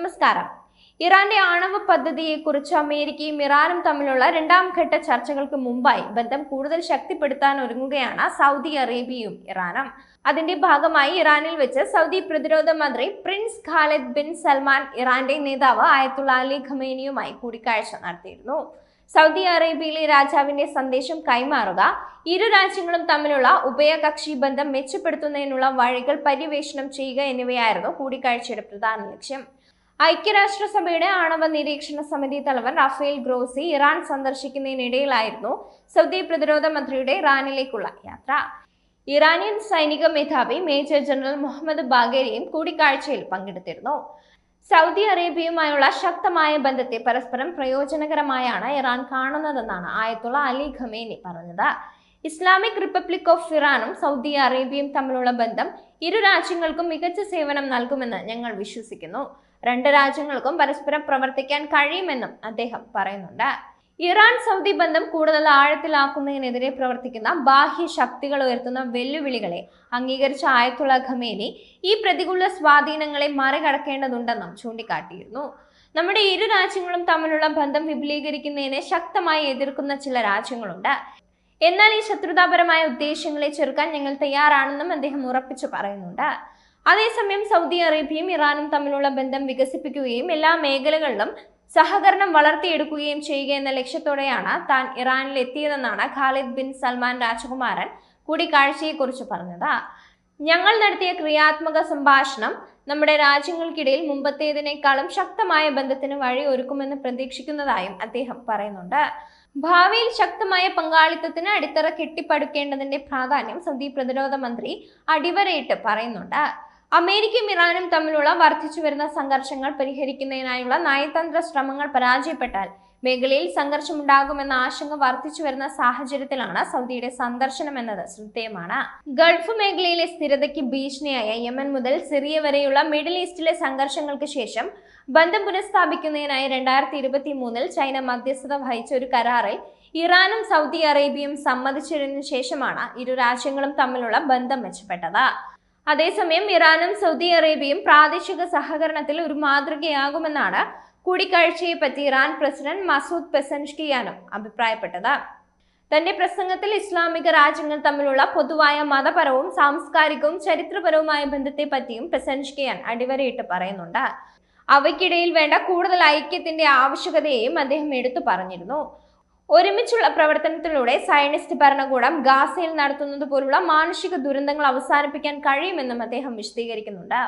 നമസ്കാരം. ഇറാന്റെ ആണവ പദ്ധതിയെക്കുറിച്ച് അമേരിക്കയും ഇറാനും തമ്മിലുള്ള രണ്ടാം ഘട്ട ചർച്ചകൾക്ക് മുമ്പായി ബന്ധം കൂടുതൽ ശക്തിപ്പെടുത്താൻ ഒരുങ്ങുകയാണ് സൗദി അറേബ്യയും ഇറാനും. അതിന്റെ ഭാഗമായി ഇറാനിൽ വെച്ച് സൗദി പ്രതിരോധ മന്ത്രി പ്രിൻസ് ഖാലിദ് ബിൻ സൽമാൻ ഇറാന്റെ നേതാവ് ആയത്തുള്ള അലി ഖമേനിയുമായി കൂടിക്കാഴ്ച നടത്തിയിരുന്നു. സൗദി അറേബ്യയിലെ രാജാവിന്റെ സന്ദേശം കൈമാറുക ഇരു രാജ്യങ്ങളും തമ്മിലുള്ള ഉഭയകക്ഷി ബന്ധം മെച്ചപ്പെടുത്തുന്നതിനുള്ള വഴികൾ പര്യവേഷണം ചെയ്യുക എന്നിവയായിരുന്നു കൂടിക്കാഴ്ചയുടെ പ്രധാന ലക്ഷ്യം. ഐക്യരാഷ്ട്രസഭയുടെ ആണവ നിരീക്ഷണ സമിതി തലവൻ റഫേൽ ഗ്രോസി ഇറാൻ സന്ദർശിക്കുന്നതിനിടയിലായിരുന്നു സൗദി പ്രതിരോധ മന്ത്രിയുടെ ഇറാനിലേക്കുള്ള യാത്ര. ഇറാനിയൻ സൈനിക മേധാവി മേജർ ജനറൽ മുഹമ്മദ് ബാഗേരിയും കൂടിക്കാഴ്ചയിൽ പങ്കെടുത്തിരുന്നു. സൗദി അറേബ്യയുമായുള്ള ശക്തമായ ബന്ധത്തെ പരസ്പരം പ്രയോജനകരമായാണ് ഇറാൻ കാണുന്നതെന്നാണ് ആയത്തുള്ള അലി ഖമേനി പറഞ്ഞത്. ഇസ്ലാമിക് റിപ്പബ്ലിക് ഓഫ് ഇറാനും സൗദി അറേബ്യയും തമ്മിലുള്ള ബന്ധം ഇരു രാജ്യങ്ങൾക്കും മികച്ച സേവനം നൽകുമെന്ന് ഞങ്ങൾ വിശ്വസിക്കുന്നു. രണ്ട് രാജ്യങ്ങൾക്കും പരസ്പരം പ്രവർത്തിക്കാൻ കഴിയുമെന്നും അദ്ദേഹം പറയുന്നുണ്ട്. ഇറാൻ സൗദി ബന്ധം കൂടുതൽ ആഴത്തിലാക്കുന്നതിനെതിരെ പ്രവർത്തിക്കുന്ന ബാഹ്യ ശക്തികൾ ഉയർത്തുന്ന വെല്ലുവിളികളെ അംഗീകരിച്ച ആയത്തുള്ള ഖമേനി ഈ പ്രതികൂല സ്വാധീനങ്ങളെ മറികടക്കേണ്ടതുണ്ടെന്നും ചൂണ്ടിക്കാട്ടിയിരുന്നു. നമ്മുടെ ഇരു രാജ്യങ്ങളും തമ്മിലുള്ള ബന്ധം വിപുലീകരിക്കുന്നതിനെ ശക്തമായി എതിർക്കുന്ന ചില രാജ്യങ്ങളുണ്ട്. എന്നാൽ ഈ ശത്രുതാപരമായ ഉദ്ദേശങ്ങളെ ചെറുക്കാൻ ഞങ്ങൾ തയ്യാറാണെന്നും അദ്ദേഹം ഉറപ്പിച്ചു പറയുന്നുണ്ട്. അതേസമയം സൗദി അറേബ്യയും ഇറാനും തമ്മിലുള്ള ബന്ധം വികസിപ്പിക്കുകയും എല്ലാ മേഖലകളിലും സഹകരണം വളർത്തിയെടുക്കുകയും ചെയ്യുക എന്ന ലക്ഷ്യത്തോടെയാണ് താൻ ഇറാനിൽ എത്തിയതെന്നാണ് ഖാലിദ് ബിൻ സൽമാൻ രാജകുമാരൻ കൂടിക്കാഴ്ചയെക്കുറിച്ച് പറഞ്ഞത്. ഞങ്ങൾ നടത്തിയ ക്രിയാത്മക സംഭാഷണം നമ്മുടെ രാജ്യങ്ങൾക്കിടയിൽ മുമ്പത്തേതിനേക്കാളും ശക്തമായ ബന്ധത്തിന് വഴി ഒരുക്കുമെന്ന് പ്രതീക്ഷിക്കുന്നതായും അദ്ദേഹം പറയുന്നുണ്ട്. ഭാവിയിൽ ശക്തമായ പങ്കാളിത്തത്തിന് അടിത്തറ കെട്ടിപ്പടുക്കേണ്ടതിന്റെ പ്രാധാന്യം സൗദി പ്രതിരോധ മന്ത്രി അടിവരയിട്ട് പറയുന്നുണ്ട്. അമേരിക്കയും ഇറാനും തമ്മിലുള്ള വർദ്ധിച്ചു വരുന്ന സംഘർഷങ്ങൾ പരിഹരിക്കുന്നതിനായുള്ള നയതന്ത്ര ശ്രമങ്ങൾ പരാജയപ്പെട്ടാൽ മേഖലയിൽ സംഘർഷമുണ്ടാകുമെന്ന ആശങ്ക വർദ്ധിച്ചു വരുന്ന സാഹചര്യത്തിലാണ് സൗദിയുടെ സന്ദർശനം എന്നത് ശ്രദ്ധേയമാണ്. ഗൾഫ് മേഖലയിലെ സ്ഥിരതയ്ക്ക് ഭീഷണിയായ യമൻ മുതൽ സിറിയ വരെയുള്ള മിഡിൽ ഈസ്റ്റിലെ സംഘർഷങ്ങൾക്ക് ശേഷം ബന്ധം പുനഃസ്ഥാപിക്കുന്നതിനായി രണ്ടായിരത്തി ഇരുപത്തി മൂന്നിൽ ചൈന മധ്യസ്ഥത വഹിച്ച ഒരു കരാറിൽ ഇറാനും സൗദി അറേബ്യയും സമ്മതിച്ചതിനു ശേഷമാണ് ഇരു രാജ്യങ്ങളും തമ്മിലുള്ള ബന്ധം മെച്ചപ്പെട്ടത്. അതേസമയം ഇറാനും സൗദി അറേബ്യയും പ്രാദേശിക സഹകരണത്തിൽ ഒരു മാതൃകയാകുമെന്നാണ് കൂടിക്കാഴ്ചയെ പറ്റി ഇറാൻ പ്രസിഡന്റ് മസൂദ് പെസൻഷ്കിയാനും അഭിപ്രായപ്പെട്ടത്. തന്റെ പ്രസംഗത്തിൽ ഇസ്ലാമിക രാജ്യങ്ങൾ തമ്മിലുള്ള പൊതുവായ മതപരവും സാംസ്കാരികവും ചരിത്രപരവുമായ ബന്ധത്തെ പറ്റിയും പെസൻഷ്കിയാൻ അടിവരയിട്ട് പറയുന്നുണ്ട്. അവയ്ക്കിടയിൽ വേണ്ട കൂടുതൽ ഐക്യത്തിന്റെ ആവശ്യകതയെയും അദ്ദേഹം എടുത്തു പറഞ്ഞിരുന്നു. ഒരുമിച്ചുള്ള പ്രവർത്തനത്തിലൂടെ സയനിസ്റ്റ് ഭരണകൂടം ഗാസയിൽ നടത്തുന്നത് പോലുള്ള മാനുഷിക ദുരന്തങ്ങൾ അവസാനിപ്പിക്കാൻ കഴിയുമെന്നും അദ്ദേഹം വിശദീകരിക്കുന്നുണ്ട്.